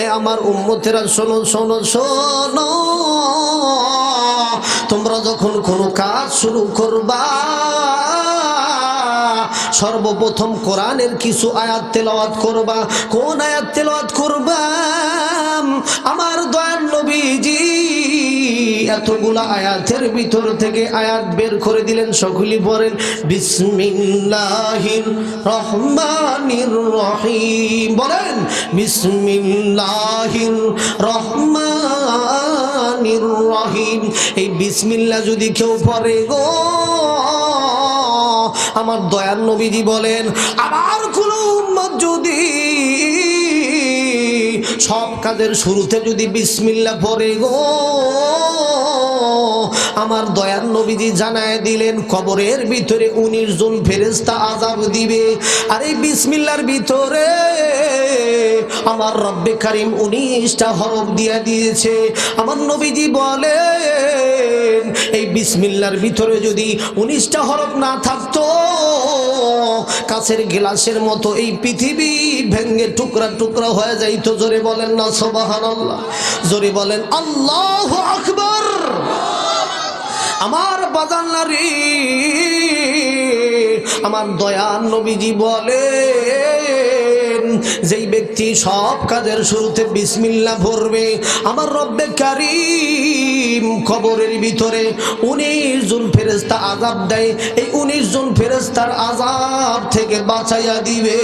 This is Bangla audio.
এ আমার উম্মতেরা, শোনো শোনো শোনো। তোমরা যখন কোনো কাজ শুরু করবা, সর্বপ্রথম কোরআনের কিছু আয়াত তেলাওয়াত করবা। কোন আয়াত তেলাওয়াত করবা? এতগুলা আয়াতের ভিতর থেকে আয়াত বের করে দিলেন সকলি পড়েন, বিসমিল্লাহির রহমানির রহিম। বলেন, বিসমিল্লাহির রহমানির রহিম। এই বিসমিল্লাহ যদি কেউ পড়ে গো, আমার দয়ার নবীজি বলেন, আমার কোন উম্মত যদি সব কাজের শুরুতে যদি বিসমিল্লা পড়ে গো আমার দয়ার নবীজি জানায় দিলেন, কবরের ভিতরে উনিশ জন ফেরেস্তা আজাব দিবে। আর এই বিসমিল্লার ভিতরে আমার রব্বে কারিম উনিশটা হরফ দিয়া দিয়েছে। আমার নবীজি বলেন, এই বিসমিল্লার ভিতরে যদি উনিশটা হরফ না থাকতো, কাছের গ্লাসের মতো এই পৃথিবী ভেঙ্গে টুকরা টুকরা হয়ে যাইতো। জোরে বলেন না সবাহান জোরে বলেন, আল্লাহ আকবর। আমার বাজান নারী, আমার দয়ান নবীজি বলেন, যেই ব্যক্তি সব কাজের শুরুতে বিসমিল্লা ভরবে আমার রব্বে কারিম কবরের ভিতরে উনিশ জন ফেরেস্তা আজাব দেয়, এই উনিশ জন ফেরেস্তার আজাব থেকে বাঁচাইয়া দিবে।